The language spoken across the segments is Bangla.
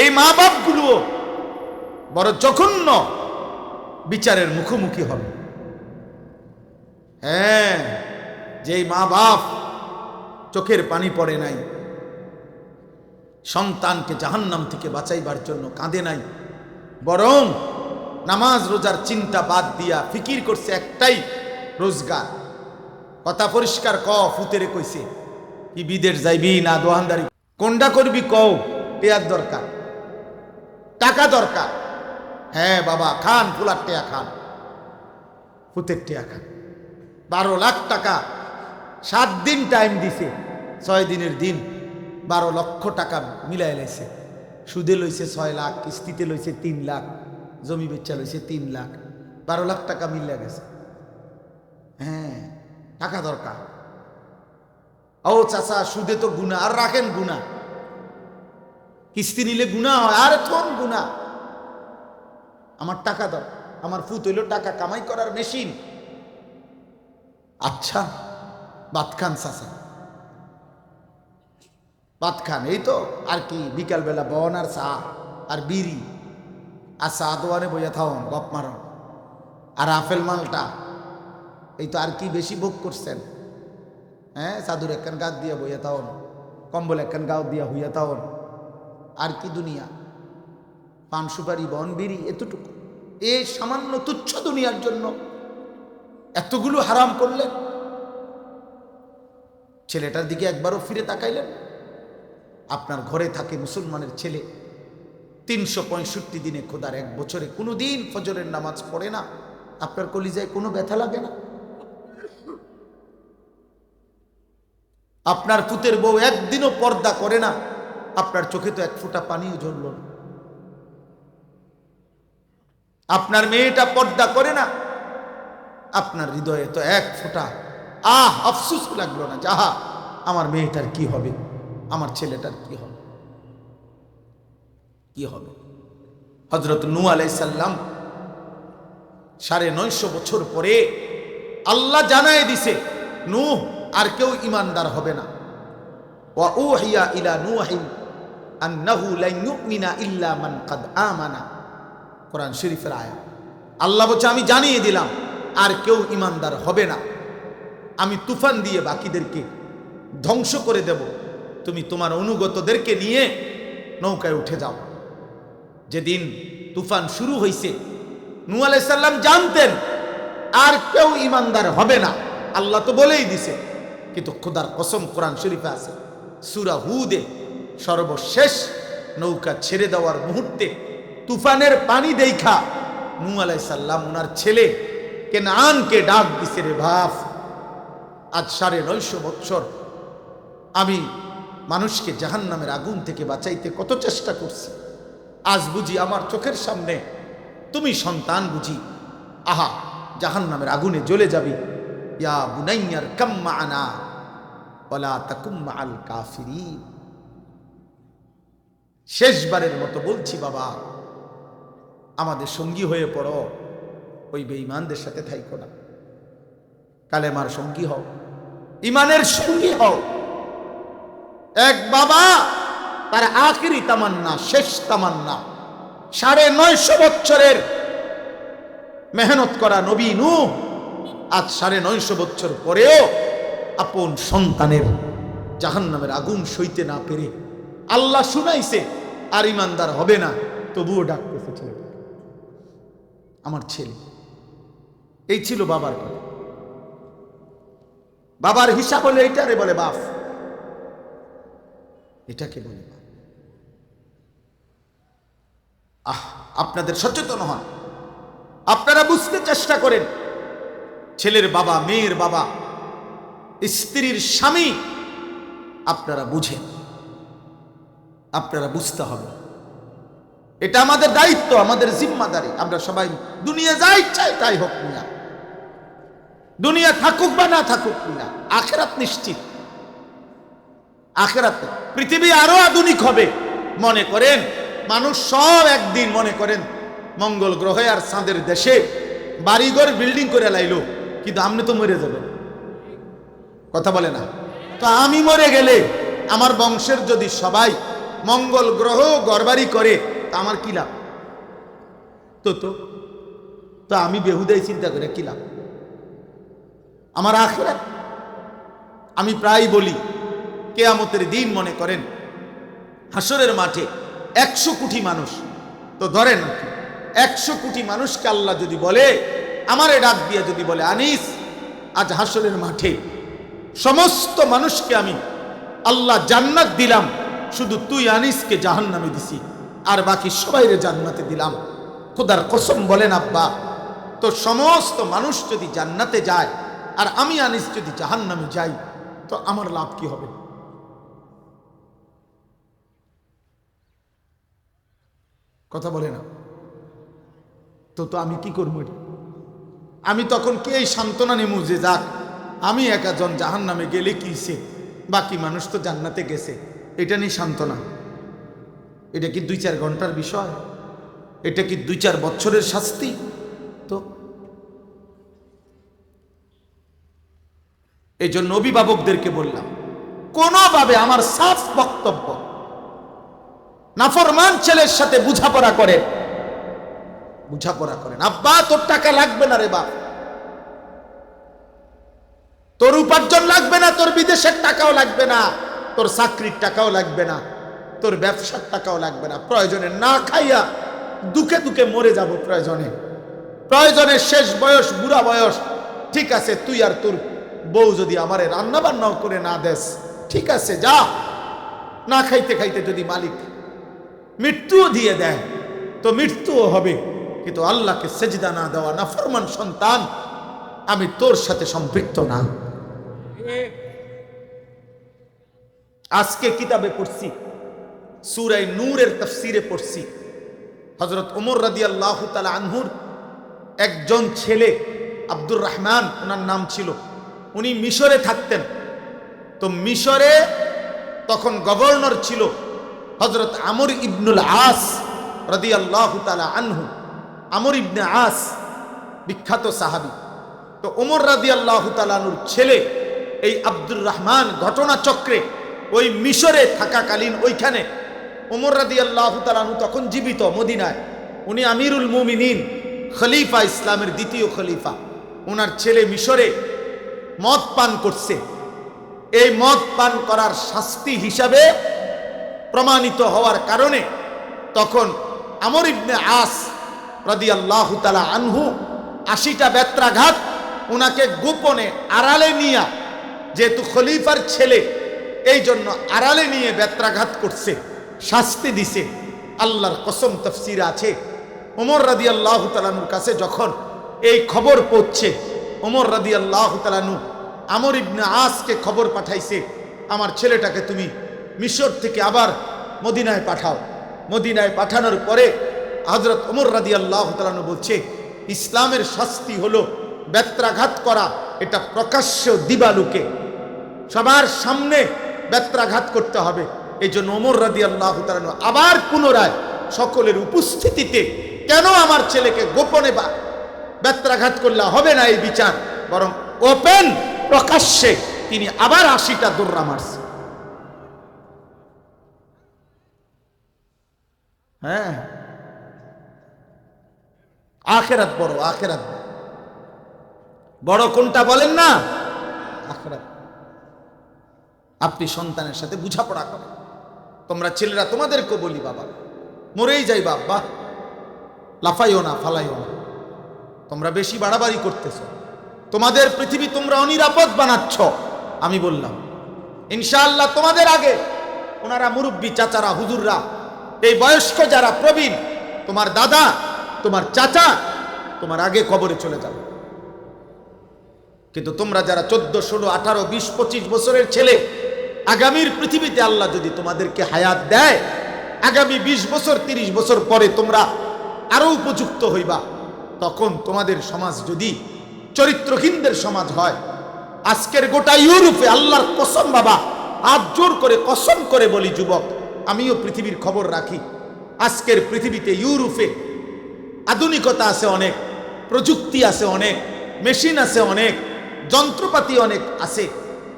এই মা বাপগুলো বড় জঘন্য বিচারের মুখোমুখি হবে। হ্যাঁ যেই মা বাপ চোখের পানি পড়ে নাই, সন্তানকে জাহান্নাম থেকে বাঁচাইবার জন্য কাঁদে নাই, বরং নামাজ রোজার চিন্তা বাদ দিয়া ফিকির করছে একটাই, রোজগার। কথা পরিষ্কার ক, ফুতেরে কইছে, কি বিদেশ যাইবি না দোহানদারি? কোনটা করবি কও টেয়ার দরকার। টাকা দরকার। হ্যাঁ বাবা, খান, ফুলার টেয়া খান। ফুতের টেয়া খান। বারো লাখ টাকা। সাত দিন টাইম দিছে, ছয় দিনের দিন বারো লক্ষ টাকা মিলাই লাইছে। সুদে লইছে ছয় লাখ, কিস্তিতে লইছে তিন লাখ, জমি বেচা লইছে তিন লাখ, বারো লাখ টাকা মিলে গেছে। হ্যাঁ টাকা দরকার। ও চাচা, সুদে তো গুণা আর রাখেন গুণা কিস্তি নিলে গুণা হয়। আর কোন গুণা আমার টাকা দাও। আমার ফুত হইল টাকা, কামাই করার মেশিন। আচ্ছা ভাত খান ভাত খান, এই তো আর কি, বিকালবেলা বন আর চা আর বিড়ি। আর চা দোয়ানে বইয়া থাকুন গপ মারন। আর আপেল মালটা, এই তো আর কি বেশি ভোগ করছেন? হ্যাঁ সাধুর একখান গাছ দিয়া বইয়া থাকুন কম্বল একখান গাও দিয়া হইয়া থাকুন আর কি দুনিয়া? পান, সুপারি, বন, বিড়ি, এতটুকু। এই সামান্য তুচ্ছ দুনিয়ার জন্য এতগুলো হারাম করলেন। ছেলেটার দিকে একবারও ফিরে তাকাইলেন। আপনার ঘরে থাকে মুসলমানের ছেলে। তিনশো পঁয়ষট্টি দিনে খোদার এক বছরে কোনো দিন ফজরের নামাজ পড়ে না। আপনার কলিজায় কোনো ব্যথা লাগে না? আপনার পুতের বউ একদিনও পর্দা করে না। আপনার চোখে তো এক ফোঁটা পানিও ঝরল না। আপনার মেয়েটা পর্দা করে না, আপনার হৃদয়ে তো এক ফোঁটা, আহ, আফসুস লাগল না যাহা আমার মেয়েটার কি হবে, আমার ছেলেটার কি হবে? কি হবে? হজরত নু আলাইসাল্লাম সাড়ে নয়শো বছর পরে আল্লাহ জানায় দিছে নু আর কেউ ইমানদার হবে না। ওয়া ইলা নূহিন আন্নাহু লান ইউমিনা ইল্লা মান কাদ আমানা। কোরআন শরীফের আয়া আল্লাহ বলছে, আমি জানিয়ে দিলাম, আর কেউ ইমানদার হবে না। আমি তুফান দিয়ে বাকিদেরকে ধ্বংস করে দেব। তুমি তোমার অনুগতদেরকে নিয়ে নৌকায় উঠে যাও। যেদিন তুফান শুরু হয়েছে নু আলাইসাল্লাম জানতেন, আর কেউ ইমানদার হবে না। আল্লাহ তো বলেই দিছে, কিন্তু খোদার কসম কোরআন শরীফে আছে। সুরা হুদে সর্বশেষ নৌকা ছেড়ে দেওয়ার মুহূর্তে তুফানের পানি দেখা নু আলাইসাল্লাম ওনার ছেলে কেনানকে ডাক দিছে, রে ভাব আজ সাড়ে নয়শো বৎসর। আমি মানুষকে জাহান নামের আগুন থেকে বাঁচাইতে কত চেষ্টা করছি। আজ বুঝি আমার চোখের সামনে তুমি সন্তান বুঝি। আহা জাহান নামের আগুনে জ্বলে যাবি। ইয়া বুনাইয়ার কাম্মা আনা ওলা তাকুম্মা আল কাফিরি শেষবারের মতো বলছি, বাবা, আমাদের সঙ্গী হয়ে পড়ো, ওই বেঈমানদের সাথে থাইকো না। কালেমার সঙ্গী হও ইমানের সঙ্গী হও। এক বাবা, তার আখিরি তামান্না, শেষ তামান্না, সাড়ে নয়শো বছরের মেহনত করা নবী নু আজ সাড়ে নয়শো বছর পরেও আপন সন্তানের জাহান নামের আগুন সইতে না পেরে আল্লাহ শুনাইছে, আর ইমানদার হবে না। তবুও ডাকতেছে ছেলেটা আমার ছেলে, এই ছিল বাবার কথা। বাবার হিসাব হলে এইটারে বলে, বাপ, এটাকে বলে আহ, আপনাদের সচেতন হন। আপনারা বুঝতে চেষ্টা করেন, ছেলের বাবা, মেয়ের বাবা, স্ত্রীর স্বামী, আপনারা বুঝেন। আপনারা বুঝতে হবে। এটা আমাদের দায়িত্ব, আমাদের জিম্মাদারি। আমরা সবাই দুনিয়া যাই চাই তাই হোক না দুনিয়া থাকুক বা না থাকুক না আখেরাত নিশ্চিত। আখেরাতে পৃথিবী আরও আধুনিক হবে। মনে করেন, মানুষ সব একদিন মনে করেন, মঙ্গল গ্রহে আর চাঁদের দেশে বাড়িঘর বিল্ডিং করে লাইলো, কিন্তু আপনি তো মরে যাবেন। কথা বলে না? তো আমি মরে গেলে আমার বংশের যদি সবাই মঙ্গল গ্রহ গড়বাড়ি করে, তা আমার কি লাভ? তো তো তো আমি বেহুদাই চিন্তা করে কি লাভ? আমার আখেরাত? আমি প্রায় বলি, কেয়ামতের দিন মনে করেন, হাসরের মাঠে একশো কোটি মানুষ, তো ধরেন একশো কোটি মানুষকে আল্লাহ যদি বলে, আমারে ডাক দিয়ে যদি বলে, আনিস, আজ হাসরের মাঠে সমস্ত মানুষকে আমি আল্লাহ জান্নাত দিলাম শুধু তুই আনিসকে জাহান্নামে দিছি, আর বাকি সবাইরে জান্নাতে দিলাম। খোদার কসম বলেন, আব্বা তো সমস্ত মানুষ যদি জান্নাতে যায়, আর আমি আনিস যদি জাহান্নামে যাই, তো আমার লাভ কি হবে? কথা বলে না। তো তো আমি কি করব আমি তখন কে এই সান্ত্বনা নেমু যে যাক, আমি একাজন জাহান নামে গেলে কিসে বাকি মানুষ তো জান্নাতে গেছে। এটা নিয়ে সান্ত্বনা। এটা কি দুই চার ঘণ্টার বিষয়? এটা কি দুই চার বছরের শাস্তি? তো এই জন্য অভিভাবকদেরকে বললাম, কোনোভাবে আমার সাফ বক্তব্য, নাফরমান ছেলের সাথে বুঝাপড়া করেন বুঝাপড়া করেন আব্বা, তোর টাকা লাগবে না রে বাপ। তোর উপার্জন লাগবে না, তোর বিদেশের টাকাও লাগবে না। তোর চাকরির টাকাও লাগবে না, তোর ব্যবসার টাকাও লাগবে না, প্রয়োজনে না খাইয়া দুঃখে দুঃখে মরে যাব প্রয়োজনে। প্রয়োজনে শেষ বয়স, বুড়া বয়স, ঠিক আছে, তুই আর তোর বউ যদি আমারে রান্না বান্নাও করে না দেস, ঠিক আছে, যা। না খাইতে খাইতে যদি মালিক মৃত্যুও দিয়ে দেয়, তো মৃত্যুও হবে, কিন্তু আল্লাহকে সেজদা না দেওয়া না ফরমান সন্তান আমি তোর সাথে সম্পৃক্ত না। আজকে কিতাবে পড়ছি সুরাই নূরের তফসিরে পড়ছি। হজরত ওমর রাদি আল্লাহ তালা আনহুর একজন ছেলে, আব্দুর রহমান, ওনার নাম ছিল। উনি মিশরে থাকতেন। তো মিশরে তখন গভর্নর ছিল হজরত আমর ইবনুল আস রদি আল্লাহ তালা আনহু। আমর ইবনে আস বিখ্যাত সাহাবি। তো ওমর রাদি আল্লাহ তালানুর ছেলে, এই আব্দুর রহমান ঘটনাচক্রে ওই মিশরে থাকাকালীন ওইখানে ওমর রাদি আল্লাহ তালানু তখন জীবিত মদিনায়। উনি আমিরুল মুমিনিন, খলিফা ইসলামের দ্বিতীয় খলিফা। ওনার ছেলে মিশরে মদ পান করছে। এই মদ পান করার শাস্তি হিসাবে প্রমাণিত হওয়ার কারণে তখন আমর ইবনে আস রাদি আল্লাহ তালা আনহু আশিটা ব্যত্রাঘাত ওনাকে গোপনে আড়ালে নিয়া যেহেতু খলিফার ছেলে এই জন্য আড়ালে নিয়ে বেত্রাঘাত করছে, শাস্তি দিছে। আল্লাহর কসম তফসির আছে। ওমর রাদি আল্লাহ তালানুর কাছে যখন এই খবর পড়ছে ওমর রাদি আল্লাহ তালানু আমর ইবনে আসকে খবর পাঠাইছে, আমার ছেলেটাকে তুমি মিশর থেকে আবার মদিনায় পাঠাও। মদিনায় পাঠানোর পরে হজরত ওমর রাদি আল্লাহ তালানু বলছে, ইসলামের শাস্তি হলো বেত্রাঘাত করা, এটা প্রকাশ্য দিবালুকে। সবার সামনে বেত্রাঘাত করতে হবে। এই জন্য ওমর রাদি আল্লাহ আবার পুনরায় সকলের উপস্থিতিতে কেন আমার ছেলেকে গোপনে বা বেত্রাঘাত করলে হবে না এই বিচার? বরং ওপেন প্রকাশ্যে তিনি আবার আশিটা দৌড়া মারছে। হ্যাঁ। আখেরাত বড় আখেরাত। বড়। কোনটা বলেন না? আপনি সন্তানের সাথে বুঝাপড়া করেন। তোমরা ছেলেরা তোমাদেরকে বলি, বাবা, মরেই যাই বাবা লাফাইও না, ফালাইও না। তোমরা বেশি বাড়াবাড়ি করতেছ। তোমাদের পৃথিবী তোমরা অনিরাপদ বানাচ্ছ, আমি বললাম। ইনশাআল্লাহ তোমাদের আগে ওনারা মুরব্বী, চাচারা, হুজুররা, এই বয়স্ক যারা প্রবীণ, তোমার দাদা, তোমার চাচা, তোমার আগে কবরে চলে যাবে। কিন্তু তোমরা যারা চোদ্দ, ষোলো, আঠারো, বিশ, পঁচিশ বছরের ছেলে আগামীর পৃথিবীতে আল্লাহ যদি তোমাদেরকে হায়াত দেয়, আগামী বিশ বছর, তিরিশ বছর পরে তোমরা আরও উপযুক্ত হইবা। তখন তোমাদের সমাজ যদি চরিত্রহীনদের সমাজ হয়, আজকের গোটা ইউরোপে আল্লাহর কসম বাবা, হাত জোর করে, কসম করে বলি যুবক, আমিও পৃথিবীর খবর রাখি। আজকের পৃথিবীতে ইউরোপে আধুনিকতা আছে অনেক, প্রযুক্তি আছে অনেক, মেশিন আছে অনেক, যন্ত্রপাতি অনেক আছে,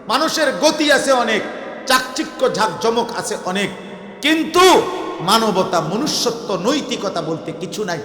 মানুষের গতি আছে অনেক চাকচিক্য ঝাঁক জমক আছে অনেক। কিন্তু মানবতা মনুষ্যত্ব নৈতিকতা বলতে কিছু নাই।